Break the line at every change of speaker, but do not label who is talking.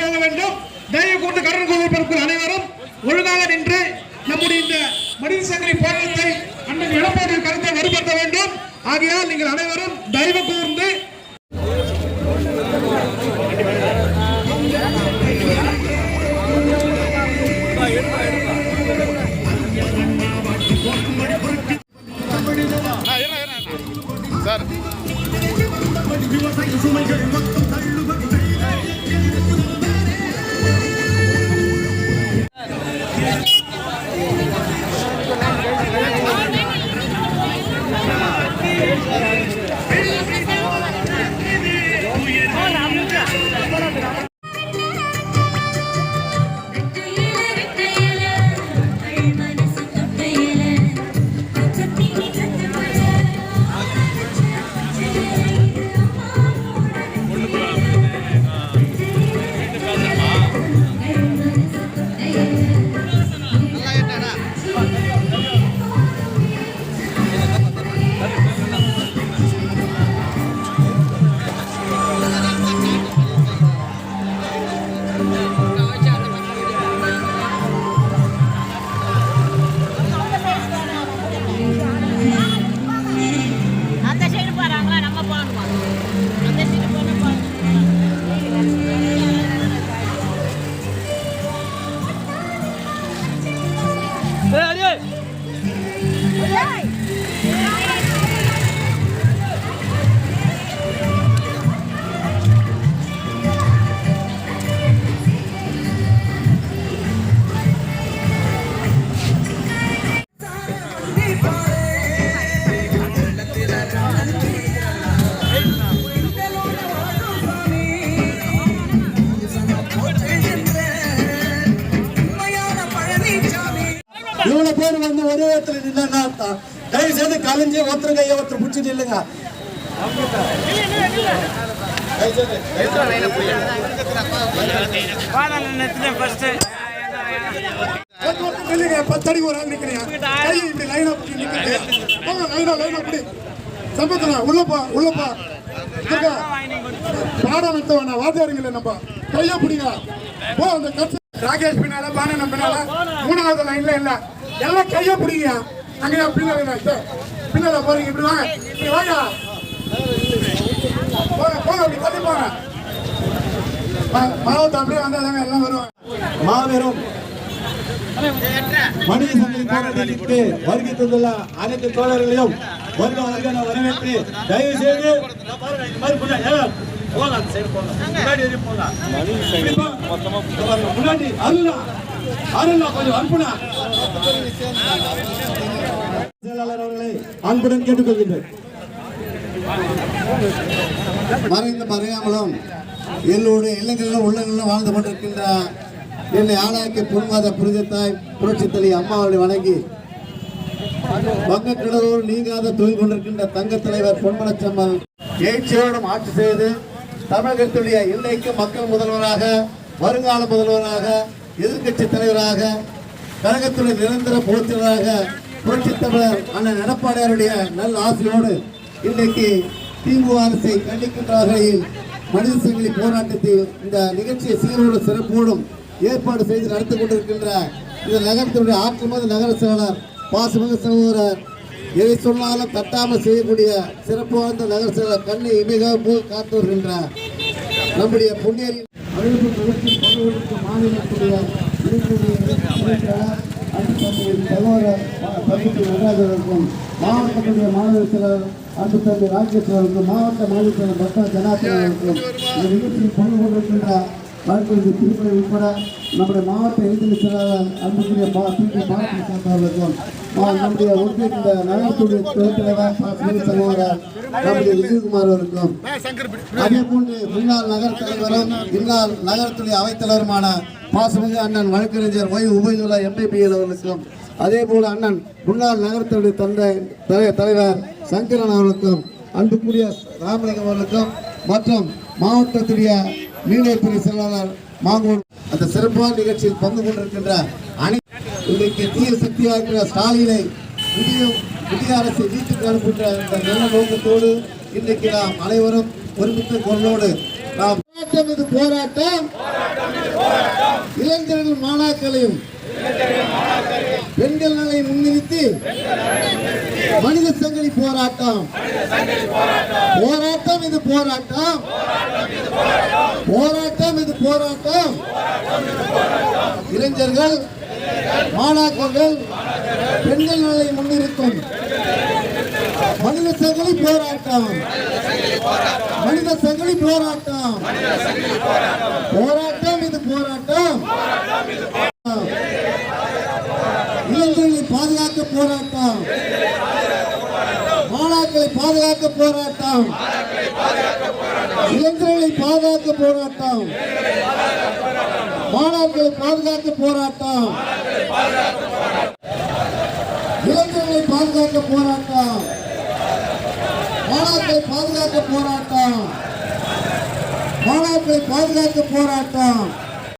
போக வேண்டும். தயவு கூட்டு கடன் கொடுப்பதற்கு அனைவரும் ஒழுங்காக நின்று நம்முடைய இந்த மனித சங்கிலி போராட்டத்தை அண்ணன் எடப்பாடி கருத்தை வலுப்படுத்த வேண்டும். ஆகையால் நீங்கள் அனைவரும் தயவு
Yeah.
இவ்வளவு பேர் வந்து ஒரே இடத்துல நின்னா தயவு செய்து கலைஞ்சு ஒருத்தர் கையை ஒருத்தர் பிடிச்சி நில்லுங்க. பத்தடி பத்து ஒரு ஆள் நிக்கிறீங்க. கை இப்படி லைனா பிடிச்சி நிக்கிறீங்க. லைனா லைனா பிடி சம்பத்துல உள்ளப்பா உள்ளப்பா பாடம் வேணாம் வாத்தியாருங்களே நம்ம. கையை பிடிங்க. போ அந்த கட்சி. ராகேஷ் பின்னால பானை பின்னால. மூணாவது லைன்ல இல்ல. எல்லாம் கையை பிடிங்க. அங்க பின்னால பின்னால போறீங்க இப்படி வாங்க. இப்படி வாங்க. போங்க போங்க அப்படி தள்ளி போங்க. மாவட்டம் அப்படியே வந்தாதாங்க எல்லாம் வருவாங்க. மாபெரும் மனித சங்கிலி போராட்டத்திற்கு வருகை தந்துள்ள அனைத்து தோழர்களையும் வருக வருக நான் வரவேற்று தயவு செய்து முன்னாடி அருணா அருணா கொஞ்சம் அனுப்புனா செயலாளர் அவர்களை அன்புடன் கேட்டுக்கொள்கின்றேன்.
மறைந்து மறையாமலும் என்னுடைய இல்லங்களிலும் உள்ளங்களிலும் வாழ்ந்து கொண்டிருக்கின்ற என்னை ஆளாக்கிய பொன்மாத புரிதத்தாய் புரட்சித் தலி அம்மாவை வணங்கி வங்கக்கடலோடு நீங்காத தொழில் கொண்டிருக்கின்ற தங்க தலைவர் பொன்மலச்சம்மன் எழுச்சியோடும் ஆட்சி செய்து தமிழகத்துடைய இன்றைக்கு மக்கள் முதல்வராக வருங்கால முதல்வராக எதிர்கட்சி தலைவராக கழகத்துடைய நிரந்தர பொறுத்தினராக புரட்சித் தமிழர் அண்ணன் எடப்பாடியாருடைய நல் ஆசையோடு இன்றைக்கு திமுக அரசை கண்டிக்கின்ற வகையில் மனித சங்கிலி போராட்டத்தில் இந்த நிகழ்ச்சியை சீரோடு சிறப்போடும் ஏற்பாடு செய்து நடத்தி கொண்டிருக்கின்ற இந்த நகரத்தினுடைய ஆற்றுமது நகர செயலர் பாசமிகு சகோதரர் எதை சொன்னாலும் தட்டாமல் செய்யக்கூடிய சிறப்பு வாய்ந்த நகர செயலர் கண்ணை மிகவும் காத்து வருகின்ற நம்முடைய புண்ணியரின் அறிவிப்பு நிகழ்ச்சியில் பங்கு மாநிலத்துடைய இளைஞருடைய செயலாளர் அன்பு தம்பி நடராஜருக்கும் மாவட்டத்துடைய மாநில செயலர் அன்பு ராஜேஸ்வரருக்கும் மாவட்ட மாநில செயலர் பக்தா ஜனார்த்தனருக்கும் இந்த நிகழ்ச்சியில் பங்கு கொண்டிருக்கின்ற திருப்பதி உட்பட நம்முடைய மாவட்ட செயலாளர் அன்புக்குரிய நம்முடைய ஒன்றிய நகரத்துடைய தலைவர் நம்முடைய விஜயகுமார் அவருக்கும் அதே போன்று முன்னாள் நகர தலைவரும் இந்நாள் நகரத்துடைய அவைத்தலைவருமான பாசமிகு அண்ணன் வழக்கறிஞர் ஒய் உபயதுல்லா எம்பிபிஎல் அவர்களுக்கும் அதே போல அண்ணன் முன்னாள் நகரத்துடைய தந்தை தலை- தலைவர் சங்கரன் அவர்களுக்கும் அன்புக்குரிய ராமலிங்கம் அவர்களுக்கும் மற்றும் மாவட்டத்துடைய மீனவத்துறை செயலாளர் மாங்கோடு அந்த சிறப்பான நிகழ்ச்சியில் பங்கு கொண்டிருக்கின்ற அனை இன்றைக்கு தீய சக்தியாக இருக்கிற ஸ்டாலினை புதிய அரசை வீட்டுக்கு அனுப்புகின்ற இந்த நல்ல நோக்கத்தோடு இன்றைக்கு நாம் அனைவரும் ஒருமித்த குரலோடு நாம் போராட்டம் இது போராட்டம். இளைஞர்கள் மாணாக்களையும் பெண்கள் நலை முன்னிறுத்தி மனித சங்கிலி போராட்டம். போராட்டம் இது போராட்டம். போராட்டம் இது போராட்டம். இளைஞர்கள் மாணாக்கர்கள் பெண்கள் நலை முன்னிறுத்தும். மனித சங்கிலி போராட்டம். மனித சங்கிலி போராட்டம். போராட்டம் இது போராட்டம். இளைஞர்களை பாதுகாக்க போராட்டம். மாணாக்களை பாதுகாக்க போராட்டம். இளைஞர்களை பாதுகாக்க போராட்டம். மாணாக்களை பாதுகாக்க போராட்டம். இளைஞர்களை பாதுகாக்க போராட்டம். மாணாக்களை பாதுகாக்க போராட்டம். மாணாக்களை பாதுகாக்க போராட்டம்.